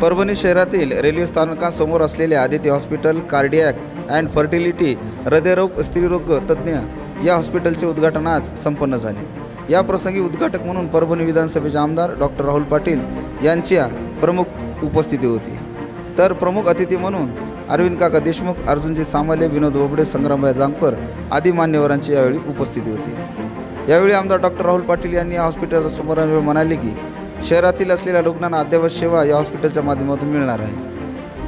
परभणी शहरातील रेल्वे स्थानकासमोर असलेल्या Aditya hospital cardiac and fertility हृदयरोग स्त्रीरोग तज्ज्ञ या हॉस्पिटलचे उद्घाटन आज संपन्न झाले. या प्रसंगी उद्घाटक म्हणून परभणी विधानसभेचे आमदार डॉक्टर राहुल पाटील यांच्या प्रमुख उपस्थिती होती. तर प्रमुख अतिथी म्हणून अरविंद काका देशमुख अर्जुनजी सामाले विनोद बोबडे संग्रामभाई जामकर आदी मान्यवरांची यावेळी उपस्थिती होती. यावेळी आमदार डॉक्टर राहुल पाटील यांनी या हॉस्पिटलचा समारंभ म्हणाले की शहरातील असलेल्या रुग्णांना अद्ययावत सेवा या हॉस्पिटलच्या माध्यमातून मिळणार आहे.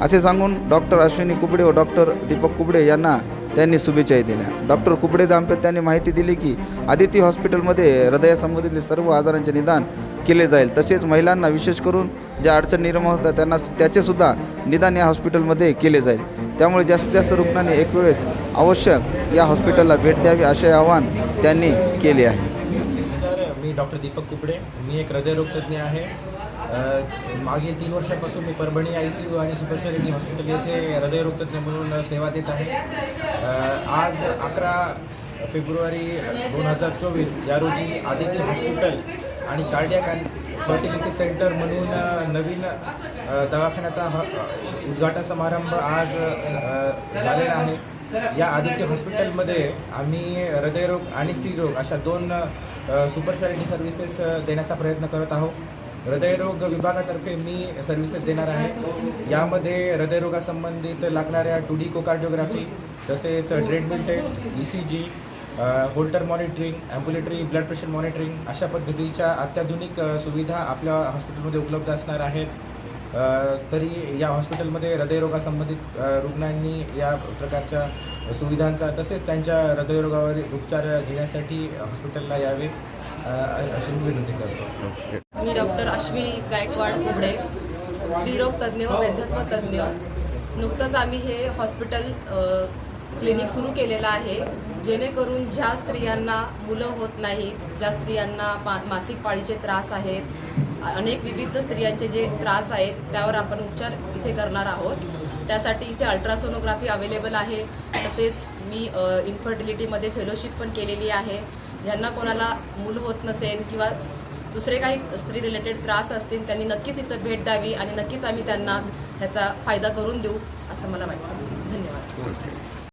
असे सांगून डॉक्टर अश्विनी कुबडे व डॉक्टर दीपक कुबडे यांना त्यांनी शुभेच्छाही दिल्या. डॉक्टर कुबडे दाम्पत्यांनी माहिती दिली की आदिती हॉस्पिटलमध्ये हृदयासंबंधितले सर्व आजारांचे निदान केले जाईल. तसेच महिलांना विशेष करून ज्या अडचण निर्माण होतात त्यांना त्याचेसुद्धा निदान या हॉस्पिटलमध्ये केले जाईल. त्यामुळे जास्तीत जास्त रुग्णांनी एक वेळेस आवश्यक या हॉस्पिटलला भेट द्यावी असे आवाहन त्यांनी केले आहे. मी डॉक्टर दीपक कुपडे. मी एक हृदयरोगतज्ञ आहे. मागील तीन वर्षापासून मी परभणी आय सी यू आणि सुपरस्पेशालिटी हॉस्पिटल येथे हृदयरोगतज्ञ म्हणून सेवा देत आहे. आज अकरा फेब्रुवारी दोन हजार चोवीस या रोजी आदित्य हॉस्पिटल आणि कार्डियाक अँड फर्टिलिटी सेंटर म्हणून नवीन दवाखान्याचा ह- उद्घाटन समारंभ आज झालेला आहे. या आदित्य हॉस्पिटलमध्ये आम्ही हृदयरोग आणि स्त्रीरोग अशा दोन सुपरस्पेशालिटी सर्व्हिसेस देण्याचा प्रयत्न करत आहोत. हृदयरोग विभागातर्फे मी सर्व्हिसेस देणार आहे. यामध्ये हृदयरोगासंबंधित लागणाऱ्या टू डी कोकार्डिओग्राफी तसेच treadmill test E C G Holter monitoring ambulatory blood pressure monitoring अशा पद्धतीच्या अत्याधुनिक सुविधा आपल्या हॉस्पिटलमध्ये उपलब्ध असणार आहेत. तरी या हॉस्पिटलमध्ये हृदयरोगासंबंधित रुग्णांनी या प्रकारच्या सुविधांचा तसेच त्यांच्या हृदयरोगावर उपचार घेण्यासाठी हॉस्पिटलला यावे अशी मी विनंती करतो. मी डॉक्टर अश्विनी गायकवाड कुबडे स्त्रीरोग तज्ज्ञ व वैद्यत्व तज्ज्ञ नुकतंच आम्ही हे हॉस्पिटल क्लिनिक सुरू केलेलं आहे. जेणेकरून ज्या स्त्रियांना मुलं होत नाहीत ज्या स्त्रियांना पा मासिक पाळीचे त्रास आहेत अनेक विविध स्त्रियांचे जे त्रास आहेत त्यावर आपण उपचार इथे करणार आहोत. त्यासाठी इथे अल्ट्रासोनोग्राफी अवेलेबल आहे. तसेच मी इन्फर्टिलिटीमध्ये फेलोशिप पण केलेली आहे. ज्यांना कोणाला मूल होत नसेल किंवा दुसरे काही स्त्री रिलेटेड त्रास असतील त्यांनी नक्कीच इथं भेट द्यावी आणि नक्कीच आम्ही त्यांना ह्याचा फायदा करून देऊ असं मला वाटतं. धन्यवाद.